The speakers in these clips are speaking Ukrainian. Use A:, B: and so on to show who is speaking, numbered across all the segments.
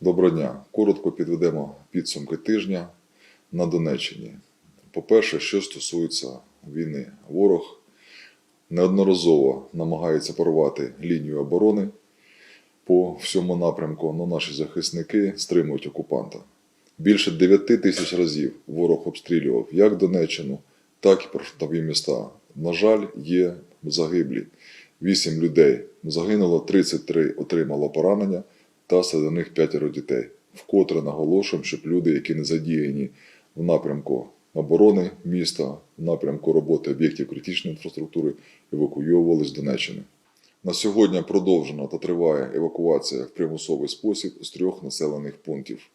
A: Доброго дня. Коротко підведемо підсумки тижня на Донеччині. По-перше, що стосується війни, ворог неодноразово намагається порвати лінію оборони по всьому напрямку, але наші захисники стримують окупанта. Більше 9 тисяч разів ворог обстрілював як Донеччину, так і прифронтові міста. На жаль, є загиблі. 8 людей загинуло, 33 отримало поранення та них п'ятеро дітей. Вкотре наголошуємо, щоб люди, які не задіяні в напрямку оборони міста, в напрямку роботи об'єктів критичної інфраструктури, евакуйовували з Донеччини. На сьогодні продовжена та триває евакуація в примусовий спосіб з трьох населених пунктів.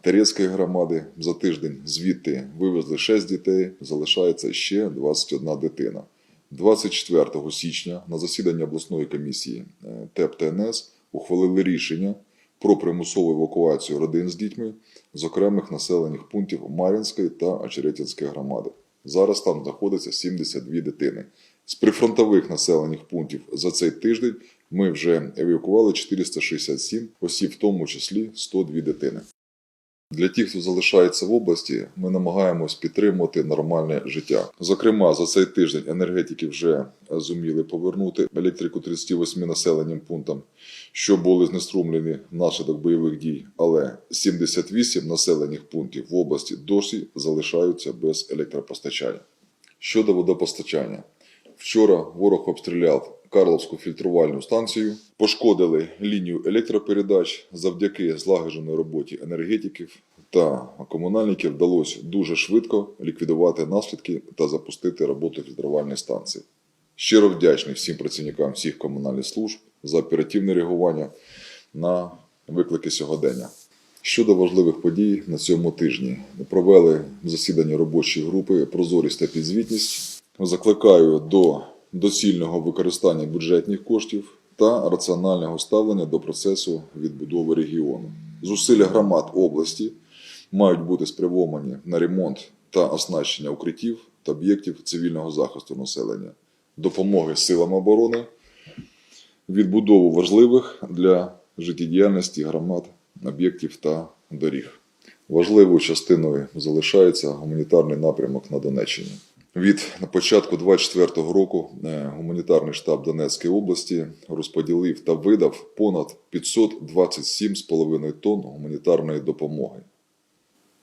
A: Терецької громади за тиждень звідти вивезли 6 дітей, залишається ще 21 дитина. 24 січня на засіданні обласної комісії е, ТЕП ТНС ухвалили рішення про примусову евакуацію родин з дітьми з окремих населених пунктів Мар'їнської та Очеретянської громади. Зараз там знаходиться 72 дитини. З прифронтових населених пунктів за цей тиждень ми вже евакували 467 осіб, в тому числі 102 дитини. Для тих, хто залишається в області, ми намагаємось підтримувати нормальне життя. Зокрема, за цей тиждень енергетики вже зуміли повернути електрику 38 населеним пунктам, що були знеструмлені внаслідок бойових дій. Але 78 населених пунктів в області досі залишаються без електропостачання. Щодо водопостачання, вчора ворог обстріляв Карловську фільтрувальну станцію, пошкодили лінію електропередач завдяки злагодженій роботі енергетиків та комунальників вдалося дуже швидко ліквідувати наслідки та запустити роботу фільтрувальної станції. Щиро вдячний всім працівникам всіх комунальних служб за оперативне реагування на виклики сьогодення. Щодо важливих подій на цьому тижні провели засідання робочої групи Прозорість та підзвітність. Закликаю до доцільного використання бюджетних коштів та раціонального ставлення до процесу відбудови регіону. Зусилля громад області мають бути спрямовані на ремонт та оснащення укриттів та об'єктів цивільного захисту населення, допомоги силам оборони, відбудову важливих для життєдіяльності громад, об'єктів та доріг. Важливою частиною залишається гуманітарний напрямок на Донеччині. Від початку 2024 року е, гуманітарний штаб Донецької області розподілив та видав понад 527,5 тонн гуманітарної допомоги.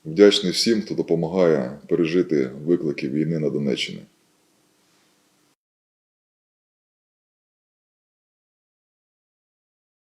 A: Вдячний всім, хто допомагає пережити виклики війни на Донеччині.